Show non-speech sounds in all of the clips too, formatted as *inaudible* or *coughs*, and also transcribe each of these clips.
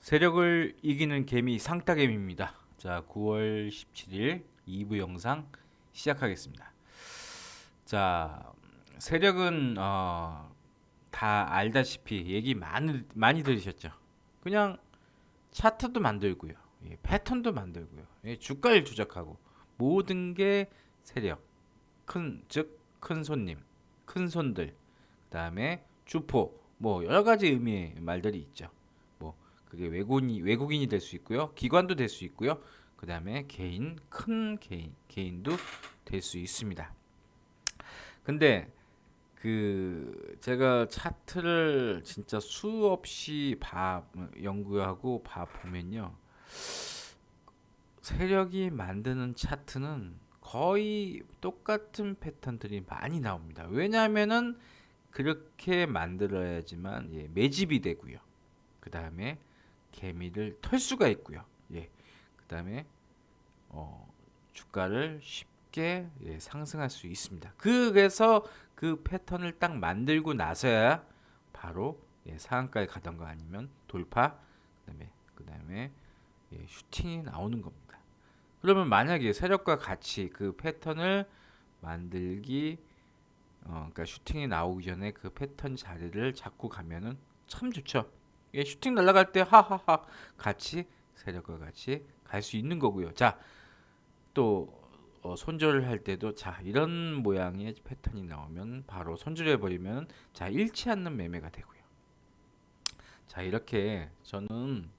세력을 이기는 개미 상따개미입니다. 자, 9월 17일 2부 영상 시작하겠습니다. 자, 세력은 어, 다 알다시피 얘기 많이 많이 들으셨죠. 그냥 차트도 만들고요, 예, 패턴도 만들고요, 예, 주가를 조작하고 모든 게 세력, 큰 즉 큰 손님, 큰 손들, 그다음에 주포, 뭐 여러 가지 의미의 말들이 있죠. 뭐 그게 외국인이 외국인이 될 수 있고요, 기관도 될 수 있고요, 그 다음에 개인 큰 개인 개인도 될 수 있습니다. 근데 그 제가 차트를 진짜 수없이 봐 연구하고 봐 보면요. 세력이 만드는 차트는 거의 똑같은 패턴들이 많이 나옵니다. 왜냐하면은 그렇게 만들어야지만 예, 매집이 되고요. 그 다음에 개미를 털 수가 있고요. 예, 그 다음에 어, 주가를 쉽게 예, 상승할 수 있습니다. 그래서 그 패턴을 딱 만들고 나서야 바로 예, 상한가에 가던가 아니면 돌파, 그다음에 그다음에 예, 슈팅이 나오는 겁니다. 그러면 만약에 세력과 같이 그 패턴을 만들기 어, 그러니까 슈팅이 나오기 전에 그 패턴 자리를 잡고 가면은 참 좋죠. 예, 슈팅 날아갈 때 하하하 같이 세력과 같이 갈 수 있는 거고요. 자, 또 어, 손절을 할 때도 자 이런 모양의 패턴이 나오면 바로 손절해 버리면 자 잃지 않는 매매가 되고요. 자 이렇게 저는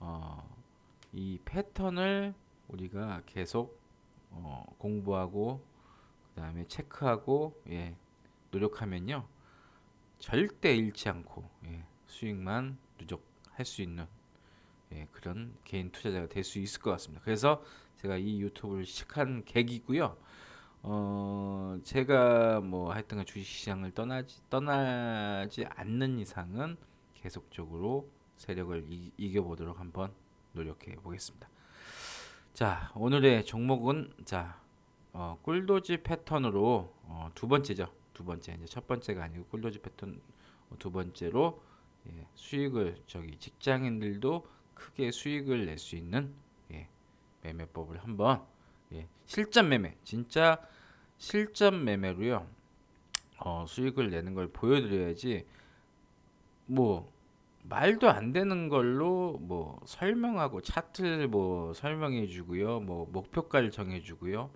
어, 이 패턴을 우리가 계속 어, 공부하고 그 다음에 체크하고 예, 노력하면요 절대 잃지 않고 예, 수익만 누적할 수 있는 예, 그런 개인 투자자가 될 수 있을 것 같습니다. 그래서 제가 이 유튜브를 시작한 계기고요. 어, 제가 뭐 하여튼 주식시장을 떠나지 떠나지 않는 이상은 계속적으로 세력을 이, 이겨보도록 한번 노력해 보겠습니다. 자, 오늘의 종목은 자, 어, 꿀도지 패턴으로 어, 두 번째죠. 두 번째 이제 첫 번째가 아니고 꿀도지 패턴 어, 두 번째로 예, 수익을 저기 직장인들도 크게 수익을 낼 수 있는 예, 매매법을 한번 예, 실전 매매 진짜 실전 매매로요 어, 수익을 내는 걸 보여드려야지 뭐 말도 안 되는 걸로 뭐 설명하고 차트 뭐 설명해 주고요. 뭐 목표가를 정해 주고요.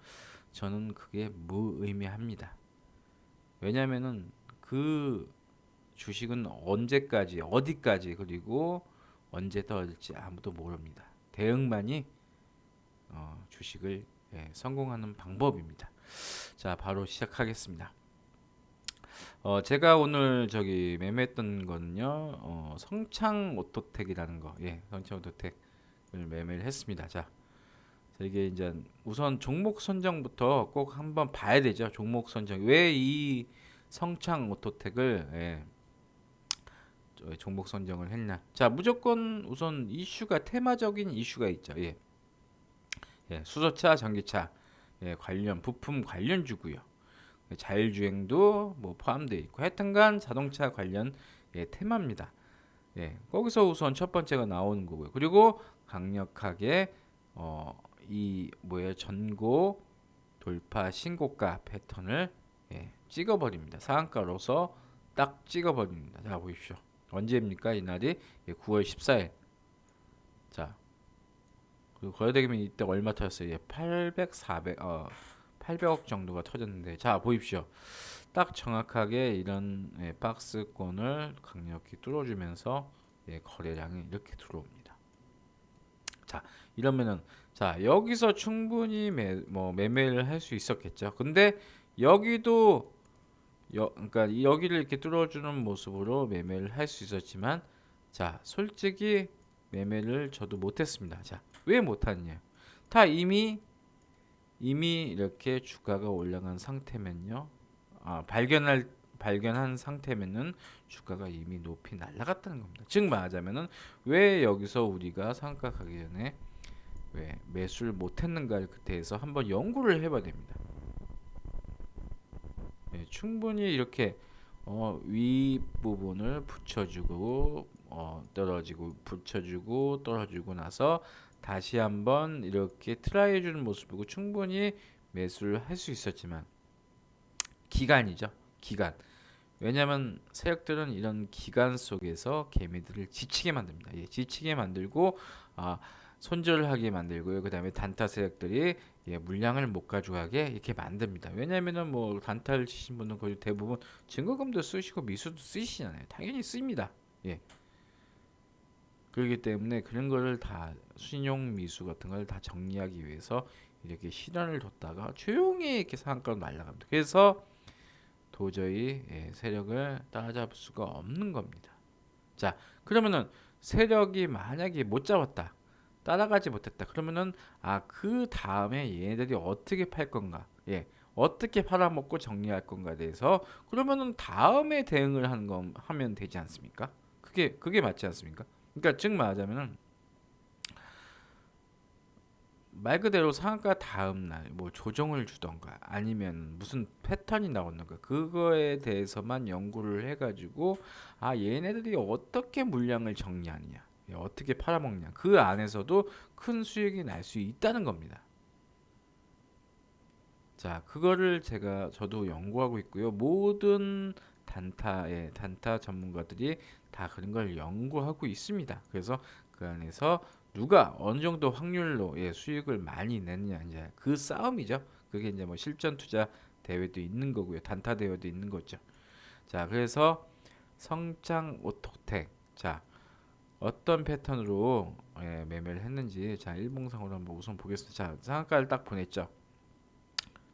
저는 그게 무의미합니다. 왜냐면은 그 주식은 언제까지 어디까지 그리고 언제 떨어질지 아무도 모릅니다. 대응만이 어, 주식을 예, 성공하는 방법입니다. 자, 바로 시작하겠습니다. 어, 제가 오늘 저기 매매했던 거는요, 어, 성창 오토텍이라는 거, 예, 성창 오토텍을 매매를 했습니다. 자, 자, 이게 이제 우선 종목 선정부터 꼭 한번 봐야 되죠. 종목 선정. 왜 이 성창 오토텍을, 예, 종목 선정을 했냐. 자, 무조건 우선 이슈가, 테마적인 이슈가 있죠. 예. 예, 수소차, 전기차, 예, 관련, 부품 관련주고요. 자율주행도 뭐 포함되어 있고 하여튼간 자동차 관련 예, 테마입니다. 예, 거기서 우선 첫 번째가 나오는 거고요. 그리고 강력하게 어, 이 뭐예요 전고 돌파 신고가 패턴을 예, 찍어버립니다. 상한가로서 딱 찍어버립니다. 자 보십시오. 언제입니까? 이날이 예, 9월 14일. 자 그리고 거래대금이 이때 얼마 터졌어요? 예, 800, 400, 어, 800억 정도가 터졌는데 자 보십시오. 딱 정확하게 이런 예, 박스권을 강력히 뚫어주면서 예, 거래량이 이렇게 들어옵니다. 자 이러면은 자 여기서 충분히 매, 뭐 매매를 할 수 있었겠죠. 근데 여기도 여, 그러니까 여기를 이렇게 뚫어주는 모습으로 매매를 할 수 있었지만 자 솔직히 매매를 저도 못했습니다. 자왜 못하느냐? 다 이미 이미 이렇게 주가가 올라간 상태면요. 아, 발견할 발견한 상태면은 주가가 이미 높이 날아갔다는 겁니다. 즉 말하자면은 왜 여기서 우리가 상가 가기 전에 왜 매수를 못했는가에 대해서 한번 연구를 해봐야 됩니다. 네, 충분히 이렇게 어, 위 부분을 붙여주고 어, 떨어지고 붙여주고 떨어지고 나서 다시 한번 이렇게 트라이 해주는 모습 보고 충분히 매수를 할 수 있었지만 기간이죠 기간. 왜냐하면 세력들은 이런 기간 속에서 개미들을 지치게 만듭니다. 예, 지치게 만들고 아, 손절을 하게 만들고요 그 다음에 단타 세력들이 예, 물량을 못 가져가게 이렇게 만듭니다 왜냐하면은 뭐 단타를 치신 분은 거의 대부분 증거금도 쓰시고 미수도 쓰시잖아요 당연히 씁니다 예. 그렇기 때문에 그런 거를 다 신용 미수 같은 걸 다 정리하기 위해서 이렇게 시련을 뒀다가 조용히 이렇게 상한가로 날아갑니다. 그래서 도저히 예, 세력을 따라잡을 수가 없는 겁니다. 자, 그러면은 세력이 만약에 못 잡았다. 따라가지 못했다. 그러면은 아, 그 다음에 얘네들이 어떻게 팔 건가? 예. 어떻게 팔아먹고 정리할 건가에 대해서 그러면은 다음에 대응을 하는 거 하면 되지 않습니까? 그게 그게 맞지 않습니까? 그러니까 즉 말하자면은 말 그대로 상한가 다음 날 뭐 조정을 주던가 아니면 무슨 패턴이 나오는가 그거에 대해서만 연구를 해가지고 아 얘네들이 어떻게 물량을 정리하느냐 예, 어떻게 팔아먹냐 그 안에서도 큰 수익이 날 수 있다는 겁니다. 자 그거를 제가 저도 연구하고 있고요 모든 단타의 단타 전문가들이 다 그런 걸 연구하고 있습니다. 그래서 그 안에서 누가 어느 정도 확률로 예, 수익을 많이 내느냐 이제 그 싸움이죠. 그게 이제 뭐 실전 투자 대회도 있는 거고요. 단타 대회도 있는 거죠. 자, 그래서 성장 오토텍 자 어떤 패턴으로 예, 매매를 했는지 자 일봉상으로 한번 우선 보겠습니다. 자 상한가를 딱 보냈죠.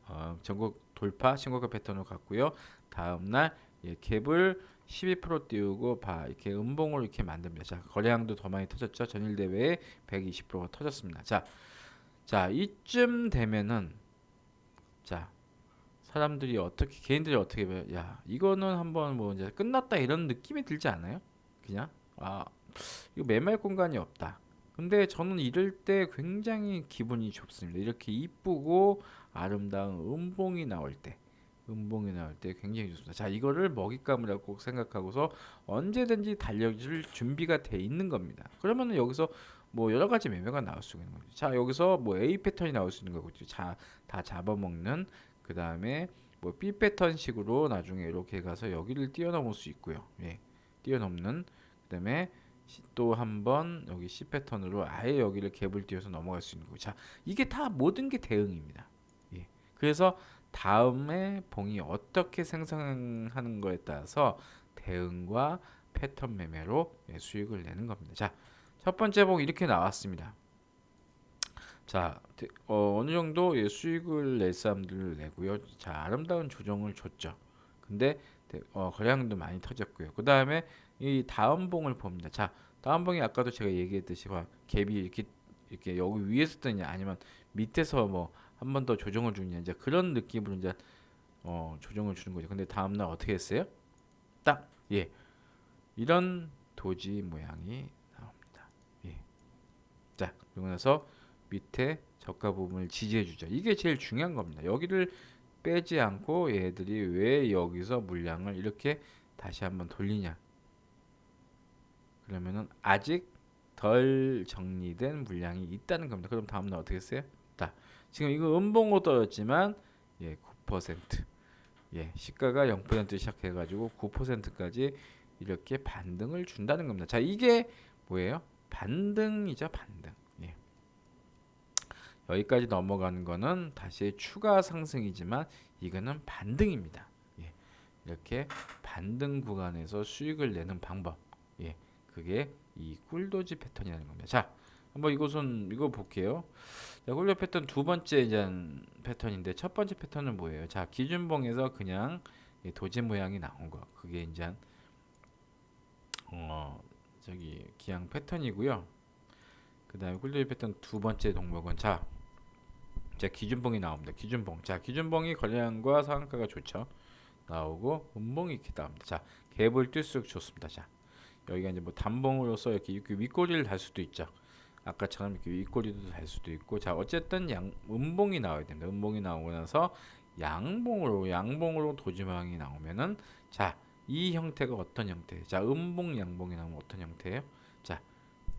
어, 전국 돌파 신고가 패턴으로 갔고요. 다음 날 예, 갭을 12% 띄우고 봐 이렇게 음봉을 이렇게 만듭니다. 자 거래량도 더 많이 터졌죠. 전일 대회에 120%가 터졌습니다. 자, 자 이쯤 되면은 자 사람들이 어떻게 개인들이 어떻게? 야 이거는 한번 뭐 이제 끝났다 이런 느낌이 들지 않아요? 그냥 아 이거 매매할 공간이 없다. 근데 저는 이럴 때 굉장히 기분이 좋습니다. 이렇게 이쁘고 아름다운 음봉이 나올 때. 음봉이 나올 때 굉장히 좋습니다. 자, 이거를 먹잇감이라고 꼭 생각하고서 언제든지 달려줄 준비가 돼 있는 겁니다. 그러면은 여기서 뭐 여러 가지 매매가 나올 수 있는 거죠. 자, 여기서 뭐 A 패턴이 나올 수 있는 거고, 자, 다 잡아먹는 그 다음에 뭐 B 패턴식으로 나중에 이렇게 가서 여기를 뛰어넘을 수 있고요. 예, 뛰어넘는 그 다음에 또 한번 여기 C 패턴으로 아예 여기를 갭을 띄워서 넘어갈 수 있는 거고, 자, 이게 다 모든 게 대응입니다. 예, 그래서 다음에 봉이 어떻게 생성하는 거에 따라서 대응과 패턴 매매로 예, 수익을 내는 겁니다. 자, 첫 번째 봉 이렇게 나왔습니다. 자, 어, 느 정도 예, 수익을 낼 사람들을 내고요. 자, 아름다운 조정을 줬죠. 근데 어, 거래량도 많이 터졌고요. 그 다음에 이 다음 봉을 봅니다. 자, 다음 봉이 아까도 제가 얘기했듯이 봐, 갭이 이렇게 이렇게 여기 위에서 뜨냐 아니면 밑에서 뭐 한 번 더 조정을 주냐 이제 그런 느낌으로 이제 어, 조정을 주는 거죠. 근데 다음 날 어떻게 했어요? 딱 예. 이런 도지 모양이 나옵니다. 예. 자, 그러고 나서 밑에 저가 부분을 지지해 주죠. 이게 제일 중요한 겁니다. 여기를 빼지 않고 얘들이 왜 여기서 물량을 이렇게 다시 한번 돌리냐? 그러면은 아직 덜 정리된 물량이 있다는 겁니다. 그럼 다음 날 어떻게 했어요? 자, 지금 이거 음봉으로 떨어졌지만 예, 9%. 예, 시가가 0% 시작해 가지고 9%까지 이렇게 반등을 준다는 겁니다. 자, 이게 뭐예요? 반등이죠, 반등. 예. 여기까지 넘어가는 거는 다시 추가 상승이지만 이거는 반등입니다. 예. 이렇게 반등 구간에서 수익을 내는 방법. 예. 그게 이 꿀도지 패턴이라는 겁니다. 자, 한번 이것은 이거 볼게요. 자, 홀려 패턴 두 번째 이제 패턴인데 첫 번째 패턴은 뭐예요? 자, 기준봉에서 그냥 도지 모양이 나온 거. 그게 이제 어 저기 기양 패턴이고요. 그다음에 홀려 패턴 두 번째 동목은 자, 자 기준봉이 나옵니다. 기준봉. 자, 기준봉이 거래량과 상한가가 좋죠. 나오고 음봉이 이렇게 나옵니다. 자, 갭을 뛸수록 좋습니다. 자, 여기가 이제 뭐 단봉으로서 이렇게, 이렇게 윗꼬리를 달 수도 있죠. 아까처럼 이렇게 윗꼬리도 달 수도 있고 자 어쨌든 양 음봉이 나와야 됩니다. 음봉이 나오고 나서 양봉으로 양봉으로 도지망이 나오면은 자 이 형태가 어떤 형태예요? 자, 음봉 양봉이 나오면 어떤 형태예요? 자,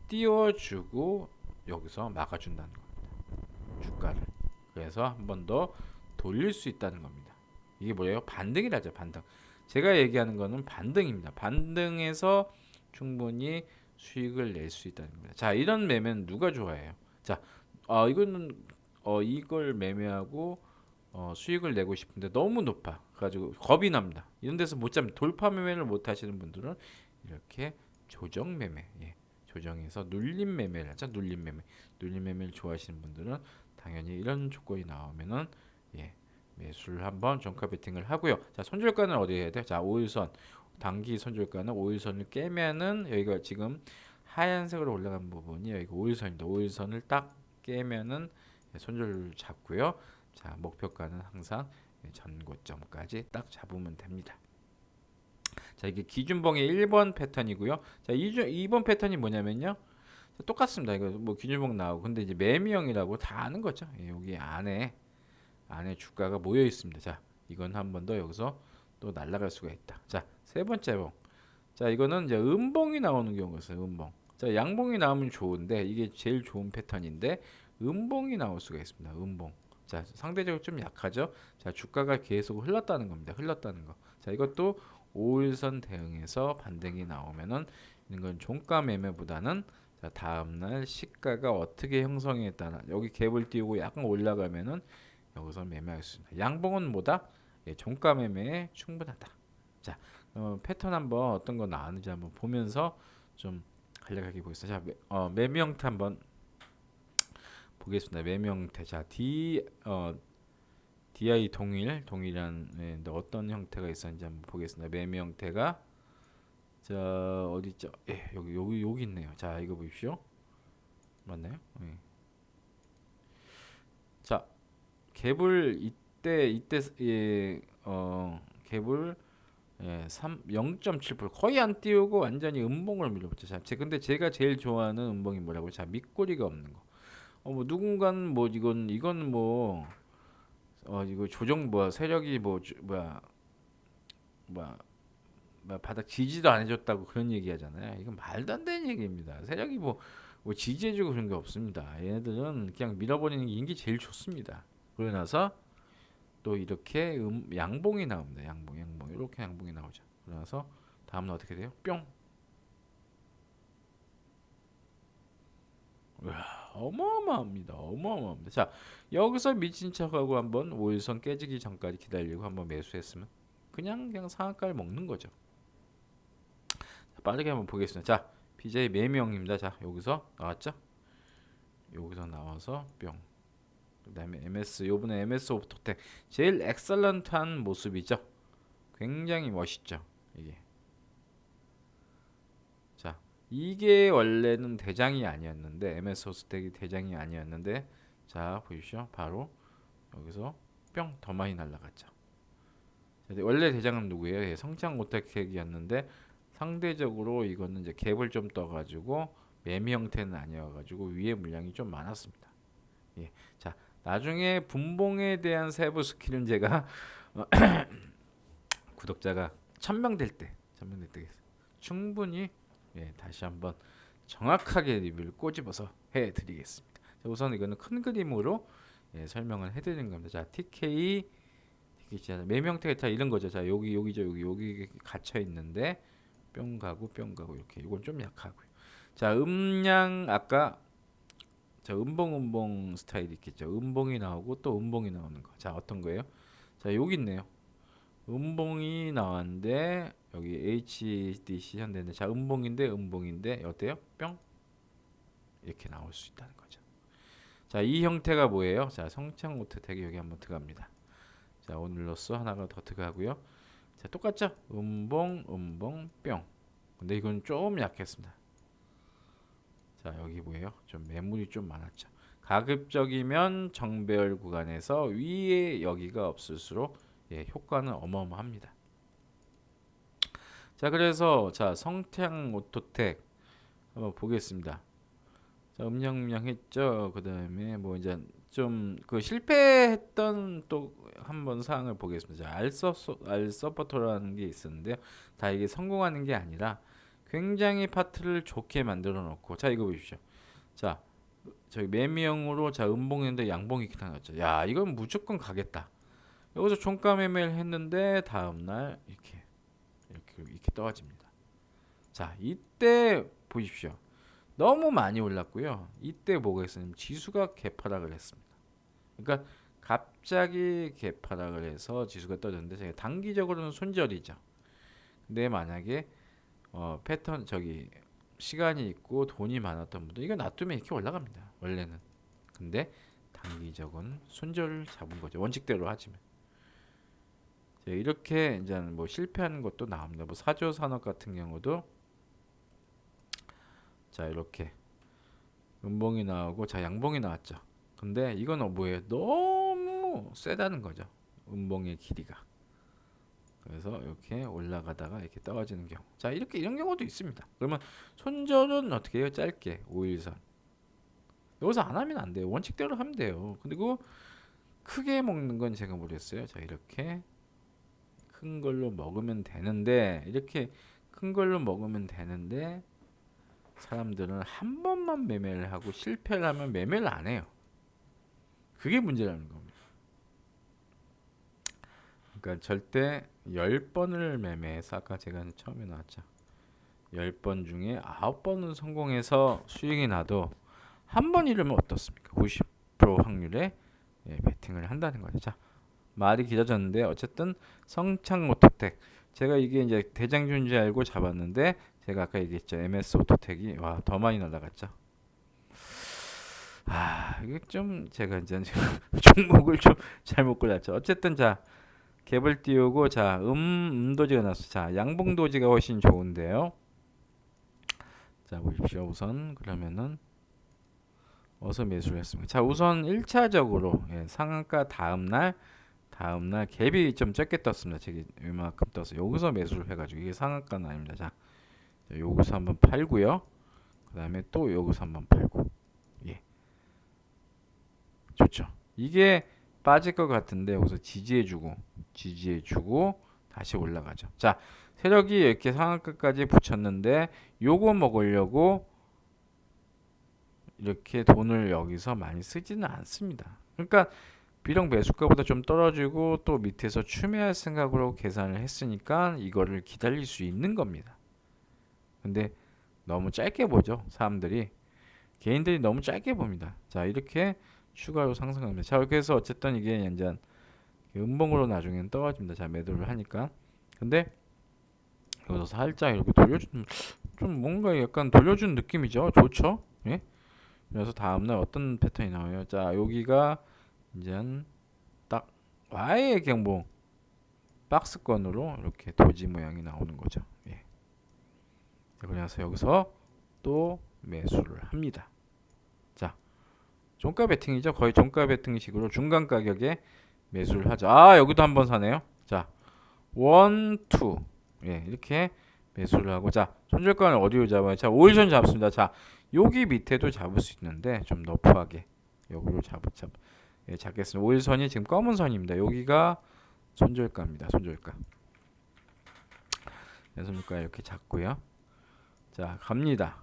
띄워주고 여기서 막아준다는 겁니다. 주가를. 그래서 한 번 더 돌릴 수 있다는 겁니다. 이게 뭐예요? 반등이라죠, 반등. 제가 얘기하는 거는 반등입니다. 반등에서 충분히 수익을 낼 수 있다는 겁니다. 자, 이런 매매는 누가 좋아해요? 자, 어, 이거는 어, 이걸 매매하고 어, 수익을 내고 싶은데 너무 높아. 가지고 겁이 납니다. 이런 데서 못 잡니다. 돌파 매매를 못 하시는 분들은 이렇게 조정 매매, 예, 조정해서 눌림 매매를 하죠. 눌림 매매, 눌림 매매를 좋아하시는 분들은 당연히 이런 조건이 나오면은 예, 매수를 한번 종가 베팅을 하고요. 자, 손절가는 어디 해야 돼? 자, 5일선 단기 손절가는 5일선을 깨면은 여기가 지금 하얀색으로 올라간 부분이 여기가 5일선입니다. 5일선을 딱 깨면은 손절을 잡고요. 자, 목표가는 항상 전고점까지 딱 잡으면 됩니다. 자, 이게 기준봉의 1번 패턴이고요. 자, 2번 패턴이 뭐냐면요. 똑같습니다. 이거 뭐 기준봉 나오고 근데 이제 매미형이라고 다 아는 거죠. 예, 여기 안에 안에 주가가 모여 있습니다. 자, 이건 한 번 더 여기서 또 날아갈 수가 있다. 자, 세 번째 봉. 자, 이거는 이제 음봉이 나오는 경우가 있어요. 음봉. 자, 양봉이 나오면 좋은데 이게 제일 좋은 패턴인데 음봉이 나올 수가 있습니다. 음봉. 자, 상대적으로 좀 약하죠. 자, 주가가 계속 흘렀다는 겁니다. 흘렀다는 거. 자, 이것도 5일선 대응해서 반등이 나오면은 이건 종가 매매보다는 자, 다음날 시가가 어떻게 형성에 따라 여기 갭을 띄우고 약간 올라가면은 여기서 매매할 수 있습니다. 양봉은 뭐다? 예, 종가 매매에 충분하다. 자, 어, 패턴 한번 어떤 거 나왔는지 한번 보면서 좀 간략하게 보겠습니다. 자, 매, 어, 매매 형태 한번 보겠습니다. 매매 형태. 자, D 어 DI 동일 동일한 네, 어떤 형태가 있었는지 한번 보겠습니다. 매매 형태가 자 어디 있죠? 예, 여기 여기 여기 있네요. 자, 이거 보십시오. 맞나요? 예. 자, 갭을 이때 이때 예, 어 갭을 예, 3 0.7% 거의 안 띄우고 완전히 음봉을 밀어붙죠. 자, 제 근데 제가 제일 좋아하는 음봉이 뭐라고? 자, 밑꼬리가 없는 거. 어, 뭐 누군가는 뭐 이건 이건 뭐 어, 이거 조정 뭐 세력이 뭐 주, 뭐야 뭐야 뭐 바닥 지지도 안 해줬다고 그런 얘기 하잖아요. 이건 말도 안 되는 얘기입니다. 세력이 뭐, 뭐 지지해주고 그런 게 없습니다. 얘네들은 그냥 밀어버리는 게 인기 제일 좋습니다. 그러고 나서 또 이렇게 음, 양봉이 나옵니다. 양봉, 양봉 이렇게 양봉이 나오죠. 그러면서 다음은 어떻게 돼요? 뿅. 와, 어마어마합니다. 어마어마합니다. 자, 여기서 미친 척하고 한번 5일선 깨지기 전까지 기다리고 한번 매수했으면 그냥 그냥 상한가를 먹는 거죠. 자, 빠르게 한번 보겠습니다. 자, BJ 매명입니다. 자, 여기서 나왔죠? 여기서 나와서 뿅. 그다음에 MS 요번에 MS 오토텍 제일 엑설런트한 모습이죠. 굉장히 멋있죠. 이게. 자, 이게 원래는 대장이 아니었는데 MS 오토텍이 대장이 아니었는데 자, 보십시오. 바로 여기서 뿅 더 많이 날라갔죠. 원래 대장은 누구예요? 예, 성장 오토텍이었는데 상대적으로 이거는 이제 갭을 좀 떠가지고 매미 형태는 아니어가지고 위에 물량이 좀 많았습니다. 예, 자 나중에 분봉에 대한 세부 스킬은 제가 *coughs* 구독자가 천명 될 때, 천명 될때 충분히 예, 다시 한번 정확하게 리뷰를 꼬집어서 해드리겠습니다. 자, 우선 이거는 큰 그림으로 예, 설명을 해드리는 겁니다. 자, TK, TK 매명태가 다 이런 거죠. 자, 여기 여기죠, 여기 여기 갇혀 있는데 뿅 가고 뿅 가고 이렇게 이건 좀 약하고요. 자, 음량 아까 자, 음봉 음봉 스타일 있겠죠. 음봉이 나오고 또 음봉이 나오는 거. 자, 어떤 거예요? 자, 여기 있네요. 음봉이 나왔는데 여기 HDC 현대인데 자, 음봉인데 음봉인데 어때요? 뿅 이렇게 나올 수 있다는 거죠. 자, 이 형태가 뭐예요? 자, 성창 오토텍이 여기 한번 들어갑니다. 자, 오늘로써 하나가 더 들어가고요. 자, 똑같죠? 음봉, 음봉, 뿅. 근데 이건 좀 약했습니다. 자, 여기 뭐예요? 좀 매물이 좀 많았죠. 가급적이면 정배열 구간에서 위에 여기가 없을수록 예, 효과는 어마어마합니다. 자, 그래서 자, 성태양 오토텍 한번 보겠습니다. 자, 음영음영 했죠. 그다음에 뭐 이제 좀 그 실패했던 또 한번 사항을 보겠습니다. 자, 알서 알 서포터라는 게 있었는데요. 다 이게 성공하는 게 아니라 굉장히 파트를 좋게 만들어 놓고 자 이거 보십시오. 자 저기 매미형으로 자 음봉인데 양봉이 이렇게 나왔죠. 야 이건 무조건 가겠다. 여기서 종가 매매를 했는데 다음 날 이렇게 이렇게 이렇게 떨어집니다. 자 이때 보십시오. 너무 많이 올랐고요. 이때 뭐가 있었냐면 지수가 개파락을 했습니다. 그러니까 갑자기 개파락을 해서 지수가 떨어졌는데 제가 단기적으로는 손절이죠. 근데 만약에 어, 패턴 저기 시간이 있고 돈이 많았던 분들 이거 놔두면 이렇게 올라갑니다. 원래는. 근데 단기적은 손절을 잡은 거죠. 원칙대로 하지만. 자, 이렇게 이제 뭐 실패하는 것도 나옵니다. 뭐 사조 산업 같은 경우도 자 이렇게 음봉이 나오고 자 양봉이 나왔죠. 근데 이건 뭐예요? 너무 세다는 거죠. 음봉의 길이가. 그래서 이렇게 올라가다가 이렇게 떨어지는 경우. 자 이렇게 이런 경우도 있습니다. 그러면 손절은 어떻게 해요? 짧게 5일선. 여기서 안 하면 안 돼요. 원칙대로 하면 돼요. 그리고 크게 먹는 건 제가 모르겠어요. 자 이렇게 큰 걸로 먹으면 되는데 이렇게 큰 걸로 먹으면 되는데 사람들은 한 번만 매매를 하고 실패를 하면 매매를 안 해요. 그게 문제라는 겁니다. 그러니까 절대 10번을 매매해서 아까 제가 처음에 나왔죠. 10번 중에 9번은 성공해서 수익이 나도 한번 잃으면 어떻습니까? 90% 확률에 예, 베팅을 한다는 거죠. 자, 말이 길어졌는데 어쨌든 성창 오토텍 제가 이게 이제 대장주인지 알고 잡았는데 제가 아까 얘기했죠. MS 오토텍이 와 더 많이 날라갔죠. 아 이게 좀 제가 이제 *laughs* 종목을 좀 잘못 골랐죠. 어쨌든 자 갭을 띄우고 자 음, 음도지가 났어. 자 양봉도지가 훨씬 좋은데요. 자 보십시오. 우선 그러면은 어서 매수를 했습니다. 자 우선 1차적으로 예, 상한가 다음날 다음날 갭이 좀 적게 떴습니다. 저기 이만큼 떠서 여기서 매수를 해가지고 이게 상한가는 아닙니다. 자 여기서 한번 팔고요. 그 다음에 또 여기서 한번 팔고 예 좋죠. 이게 빠질 것 같은데 여기서 지지해주고 지지해주고 다시 올라가죠. 자 세력이 이렇게 상한가까지 붙였는데 요거 먹으려고 이렇게 돈을 여기서 많이 쓰지는 않습니다. 그러니까 비록 매수가보다 좀 떨어지고 또 밑에서 추매할 생각으로 계산을 했으니까 이거를 기다릴 수 있는 겁니다. 근데 너무 짧게 보죠. 사람들이 개인들이 너무 짧게 봅니다. 자 이렇게 추가로 상승합니다. 자 이렇게 해서 어쨌든 이게 이제 음봉으로 나중에는 떨어집니다. 자 매도를 하니까 근데 여기서 살짝 이렇게 돌려준 좀 뭔가 약간 돌려준 느낌이죠. 좋죠? 예? 그래서 다음날 어떤 패턴이 나와요? 자 여기가 이제 딱 Y의 경봉 박스권으로 이렇게 도지 모양이 나오는 거죠. 예. 그래서 여기서 또 매수를 합니다. 자, 종가 베팅이죠. 거의 종가 베팅식으로 중간 가격에 매수를 하죠. 아, 여기도 한번 사네요. 자, 원, 투. 예, 이렇게 매수를 하고 자, 손절가는 어디로 잡아요? 자, 5일선 잡습니다. 자, 여기 밑에도 잡을 수 있는데 좀 너프하게 여기로 잡을 잡 예, 잡겠습니다. 5일선이 지금 검은 선입니다. 여기가 손절가입니다. 손절가. 손절가 이렇게 잡고요. 자 갑니다.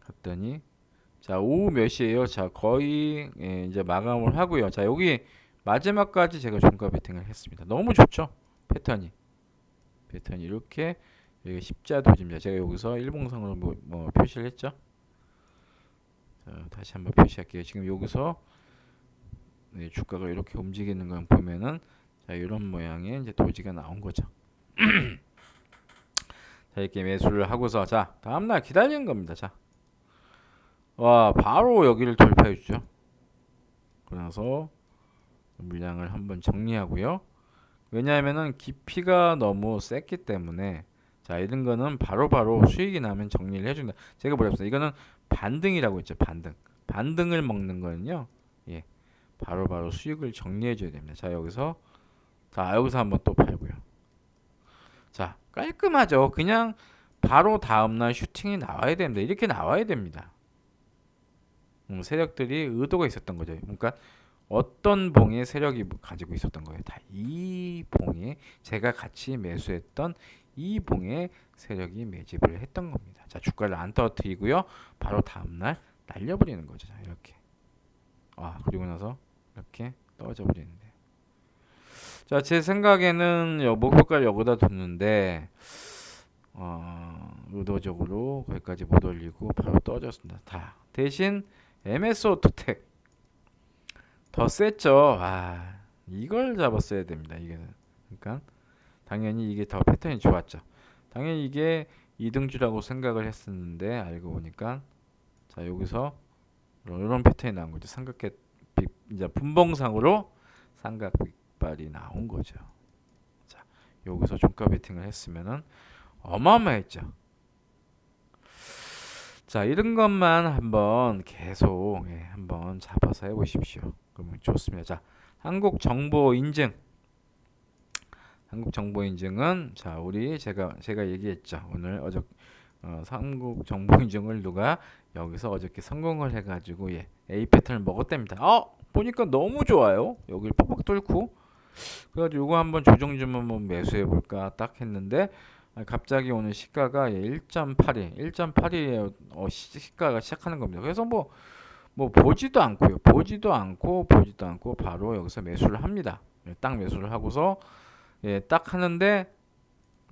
갔더니 자 오후 몇 시에요? 자 거의 예, 이제 마감을 하고요. 자 여기 마지막까지 제가 종가 베팅을 했습니다. 너무 좋죠 패턴이 패턴이 이렇게 여기 십자 도집니다. 제가 여기서 일봉상으로 뭐, 뭐 표시를 했죠. 자, 다시 한번 표시할게요. 지금 여기서 네, 주가가 이렇게 움직이는 걸 보면은 자 이런 모양의 이제 도지가 나온 거죠. *clears throat* 자 이렇게 매수를 하고서 자 다음날 기다리는 겁니다. 자. 와 바로 여기를 돌파해 주죠. 그래서 물량을 한번 정리하고요. 왜냐하면은 깊이가 너무 셌기 때문에 자 이런 거는 바로바로 바로 수익이 나면 정리를 해준다. 제가 뭐랬어요? 이거는 반등이라고 했죠. 반등. 반등을 먹는 거는요. 예. 바로바로 바로 수익을 정리해 줘야 됩니다. 자 여기서 자 여기서 한번 또 팔고요. 자 깔끔하죠. 그냥 바로 다음날 슈팅이 나와야 됩니다. 이렇게 나와야 됩니다. 음, 세력들이 의도가 있었던 거죠. 그러니까 어떤 봉의 세력이 가지고 있었던 거예요. 다 이 봉에 제가 같이 매수했던 이 봉의 세력이 매집을 했던 겁니다. 자 주가를 안 떨어뜨리고요. 바로 다음 날 날려버리는 거죠. 자, 이렇게. 아 그리고 나서 이렇게 떨어져 버리는데. 자 제 생각에는 요 목표가를 여기다 뒀는데 어, 의도적으로 거기까지 못 올리고 바로 떨어졌습니다. 다 대신 MS 오토텍 더 셌죠. 아 이걸 잡았어야 됩니다. 이게 그러니까 당연히 이게 더 패턴이 좋았죠. 당연히 이게 이등주라고 생각을 했었는데 알고 보니까 자 여기서 이런 패턴이 나온 거죠. 삼각계 빅- 이제 분봉상으로 삼각 빅발이 나온 거죠. 자 여기서 종가 베팅을 했으면은 어마어마했죠. 자 이런 것만 한번 계속 예, 한번 잡아서 해보십시오. 그러면 좋습니다. 자 한국 정보 인증. 한국 정보 인증은 자 우리 제가 제가 얘기했죠 오늘 어저 어, 한국 정보 인증을 누가 여기서 어저께 성공을 해가지고 예 A 패턴을 먹었답니다. 어 보니까 너무 좋아요. 여기를 팍팍 뚫고 그래가지고 이거 한번 조정 좀 한번 매수해 볼까 딱 했는데 아, 갑자기 오늘 시가가 예, 1.82, 1.82에 어, 시- 시가가 시작하는 겁니다. 그래서 뭐, 뭐 보지도 않고요. 보지도 않고 보지도 않고 바로 여기서 매수를 합니다. 예, 딱 매수를 하고서 예, 딱 하는데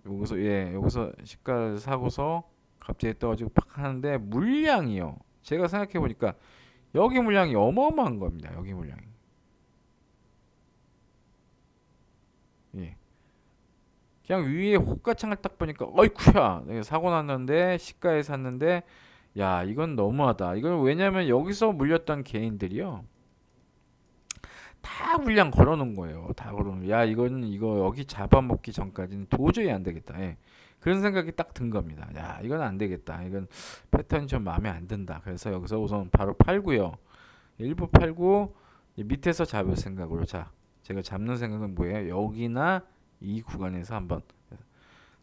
여기서 예, 여기서 시가를 사고서 갑자기 떨어지고 팍 하는데 물량이요. 제가 생각해 보니까 여기 물량이 어마어마한 겁니다. 여기 물량이. 예. 그냥 위에 호가창을 딱 보니까 어이쿠야. 사고 났는데 시가에 샀는데 야 이건 너무하다. 이건 왜냐면 여기서 물렸던 개인들이요. 다 물량 걸어놓은 거예요. 다 걸어놓은. 야 이건 이거 여기 잡아먹기 전까지는 도저히 안 되겠다. 예. 그런 생각이 딱 든 겁니다. 야 이건 안 되겠다. 이건 패턴이 좀 마음에 안 든다. 그래서 여기서 우선 바로 팔고요. 일부 팔고 이 밑에서 잡을 생각으로. 자 제가 잡는 생각은 뭐예요? 여기나 이 구간에서 한번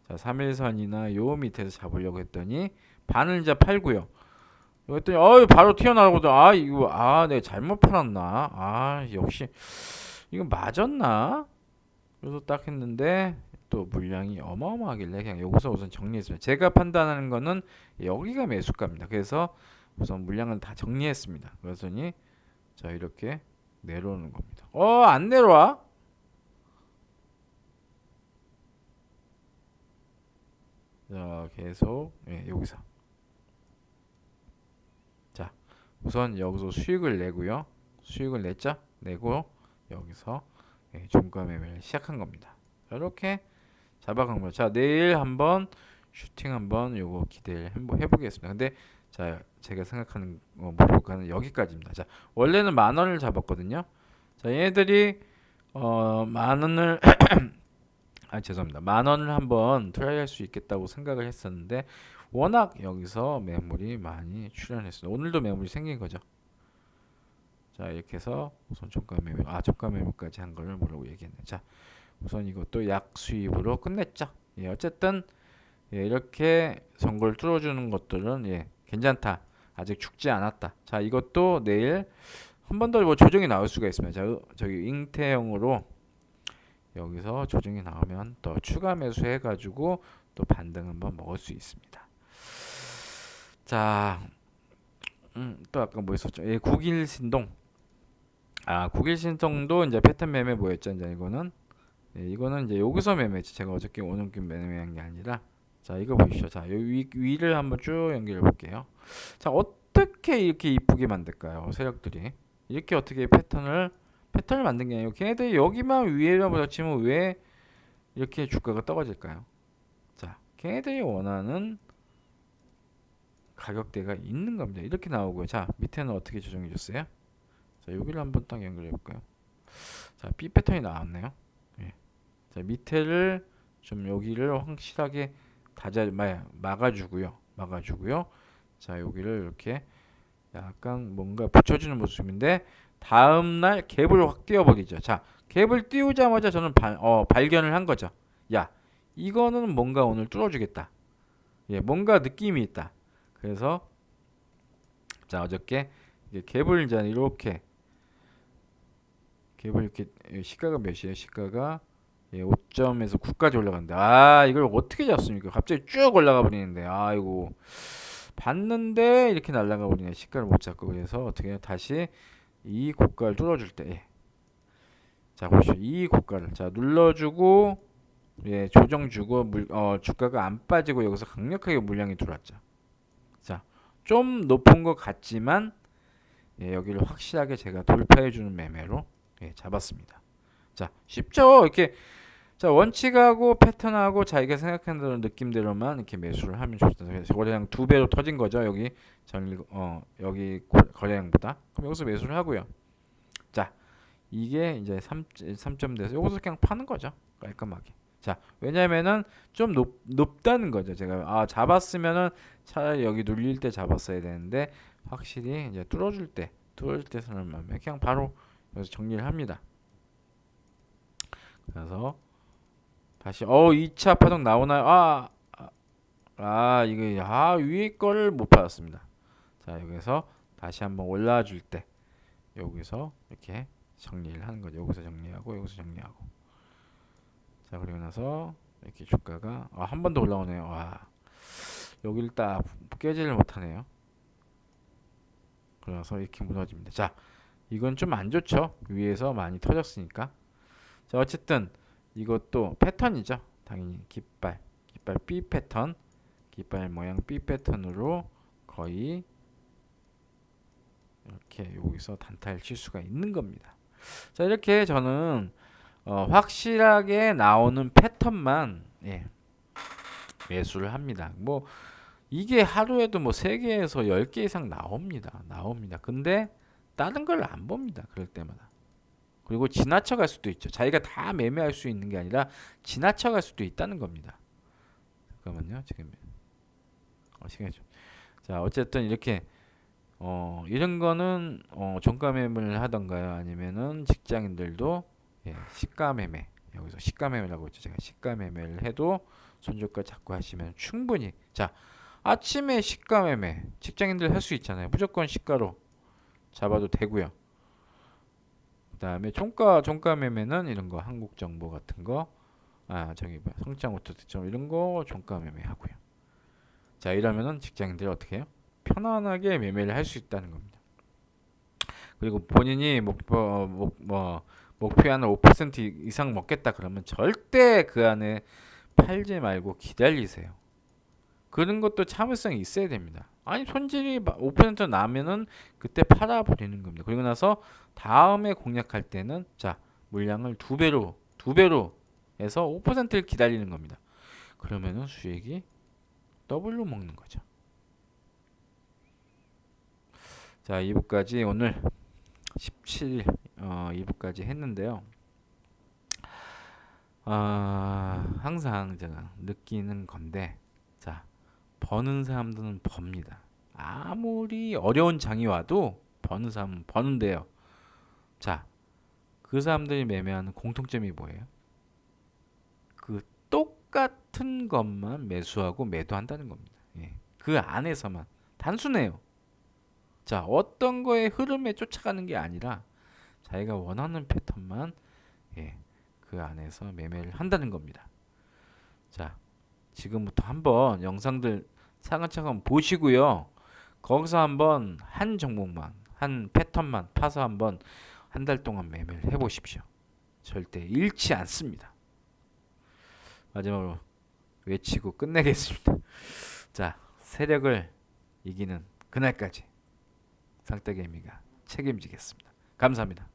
자 3일선이나 요 밑에서 잡으려고 했더니 반을 이제 팔고요. 그랬더니 어이 바로 튀어나오거든. 아 이거 아 내가 잘못 팔았나? 아 역시 이거 맞았나? 그래서 딱 했는데 또 물량이 어마어마하길래 그냥 여기서 우선 정리했습니다. 제가 판단하는 거는 여기가 매수가입니다. 그래서 우선 물량을 다 정리했습니다. 그랬더니 자 이렇게 내려오는 겁니다. 어 안 내려와? 자 계속 예, 여기서. 자 우선 여기서 수익을 내고요. 수익을 냈죠? 내고 여기서 예, 종가 매매를 시작한 겁니다. 이렇게 잡아간 거죠 자 내일 한번 슈팅 한번 요거 기대를 한번 해보겠습니다. 근데 자 제가 생각하는 어, 목표가는 여기까지입니다. 자 원래는 만 원을 잡았거든요. 자 얘네들이 어, 만 원을 *clears throat* 아 죄송합니다. 만 원을 한번 트라이할 수 있겠다고 생각을 했었는데 워낙 여기서 매물이 많이 출현했어요. 오늘도 매물이 생긴 거죠. 자 이렇게 해서 우선 종가 매물 아 종가 매물까지 한 거를 뭐라고 얘기했네. 자 우선 이것도 약 수입으로 끝냈죠. 예 어쨌든 예, 이렇게 선거를 뚫어주는 것들은 예 괜찮다. 아직 죽지 않았다. 자 이것도 내일 한 번 더 뭐 조정이 나올 수가 있습니다. 자 으- 저기 잉태형으로 여기서 조정이 나오면 또 추가 매수 해 가지고 또 반등 한번 먹을 수 있습니다. 자, 음, 또 아까 뭐 있었죠? 예, 국일 신동. 아, 국일 신동도 이제 패턴 매매 뭐였죠? 이제 이거는 예, 이거는 이제 여기서 매매지. 제가 어저께 오늘 매매한 게 아니라 자, 이거 보십시오. 자, 요 위, 위를 한번 쭉 연결해 볼게요. 자, 어떻게 이렇게 이쁘게 만들까요? 세력들이 이렇게 어떻게 패턴을 패턴을 만든 게 아니고 걔네들이 여기만 위에라고 붙이면 왜 이렇게 주가가 떨어질까요? 자, 걔네들이 원하는 가격대가 있는 겁니다. 이렇게 나오고요. 자, 밑에는 어떻게 조정해 줬어요? 자, 여기를 한번 딱 연결해 볼까요? 자, B 패턴이 나왔네요. 예. 자, 밑에를 좀 여기를 확실하게 마- 막아주고요. 막아주고요. 자, 여기를 이렇게 약간 뭔가 붙여주는 모습인데 다음 날 갭을 확 띄워버리죠. 자, 갭을 띄우자마자 저는 발, 어, 발견을 한 거죠. 야, 이거는 뭔가 오늘 뚫어주겠다. 예, 뭔가 느낌이 있다. 그래서 자 어저께 갭을 이제 이렇게 갭을 이렇게 예, 시가가 몇이에요? 시가가 예, 5점에서 9까지 올라간다. 아, 이걸 어떻게 잡습니까? 갑자기 쭉 올라가 버리는데. 아이고. 봤는데 이렇게 날아가 버리네. 시가를 못 잡고 그래서 어떻게? 다시 이 고가를 뚫어줄 때. 예. 자, 보시죠. 이 고가를 자 눌러주고 예, 조정 주고 물, 어, 주가가 안 빠지고 여기서 강력하게 물량이 들어왔죠. 자, 좀 높은 것 같지만 예, 여기를 확실하게 제가 돌파해주는 매매로 예, 잡았습니다. 자, 쉽죠? 이렇게 자 원칙하고 패턴하고 자기가 생각하는 대로 느낌대로만 이렇게 매수를 하면 좋습니다. 거래량 두 배로 터진 거죠. 여기 정리 어 여기 고- 거래량보다 그럼 여기서 매수를 하고요. 자 이게 이제 3, 3점 돼서 여기서 그냥 파는 거죠. 깔끔하게. 자 왜냐면은 좀 높, 높다는 거죠. 제가 아 잡았으면은 차라리 여기 눌릴 때 잡았어야 되는데 확실히 이제 뚫어줄 때 뚫어줄 때 선을 그냥 바로 여기서 정리를 합니다. 그래서 다시 어 2차 파동 나오나요? 아, 아, 아 이거 아 위에 거를 못 받았습니다. 자 여기서 다시 한번 올라와 줄때 여기서 이렇게 정리를 하는 거죠. 여기서 정리하고 여기서 정리하고 자 그리고 나서 이렇게 주가가 아, 한 번 더 올라오네요. 와 여기를 딱 깨지를 못하네요. 그래서 이렇게 무너집니다. 자 이건 좀 안 좋죠. 위에서 많이 터졌으니까. 자 어쨌든 이것도 패턴이죠. 당연히 깃발, 깃발 B 패턴, 깃발 모양 B 패턴으로 거의 이렇게 여기서 단타를 칠 수가 있는 겁니다. 자 이렇게 저는 어, 확실하게 나오는 패턴만 예, 매수를 합니다. 뭐 이게 하루에도 뭐 3개에서 10개 이상 나옵니다. 나옵니다. 근데 다른 걸 안 봅니다. 그럴 때마다. 그리고 지나쳐 갈 수도 있죠. 자기가 다 매매할 수 있는 게 아니라 지나쳐 갈 수도 있다는 겁니다. 잠깐만요. 지금 어, 시간이 좀. 자, 어쨌든 이렇게 어, 이런 거는 어, 종가 매매를 하던가요? 아니면은 직장인들도 예, 시가 매매. 여기서 시가 매매라고 했죠. 제가 시가 매매를 해도 손절가 잡고 하시면 충분히 자, 아침에 시가 매매 직장인들 할 수 있잖아요. 무조건 시가로 잡아도 되고요. 그다음에 종가 종가 매매는 이런 거 한국 정보 같은 거, 아 저기 뭐 성장 오토 득점 이런 거 종가 매매 하고요. 자 이러면은 직장인들이 어떻게 해요? 편안하게 매매를 할 수 있다는 겁니다. 그리고 본인이 목표 목, 뭐 목표하는 5% 이상 먹겠다 그러면 절대 그 안에 팔지 말고 기다리세요. 그런 것도 참을성이 있어야 됩니다. 아니 손질이 5% 나면은 그때 팔아 버리는 겁니다. 그리고 나서 다음에 공략할 때는 자 물량을 두 배로 두 배로 해서 5%를 기다리는 겁니다. 그러면은 수익이 더블로 먹는 거죠. 자 2부까지 오늘 17일 어, 2부까지 했는데요. 아 항상 제가 느끼는 건데 자 버는 사람들은 법니다. 아무리 어려운 장이 와도 버는 사람은 버는데요. 자, 그 사람들이 매매하는 공통점이 뭐예요? 그 똑같은 것만 매수하고 매도한다는 겁니다. 예. 그 안에서만 단순해요. 자, 어떤 거의 흐름에 쫓아가는 게 아니라 자기가 원하는 패턴만 예, 그 안에서 매매를 한다는 겁니다. 자, 지금부터 한번 영상들 차근차근 보시고요. 거기서 한번 한 종목만, 한 패턴만 파서 한번 한 달 동안 매매를 해 보십시오. 절대 잃지 않습니다. 마지막으로 외치고 끝내겠습니다. 자, 세력을 이기는 그날까지 상대개미가 책임지겠습니다. 감사합니다.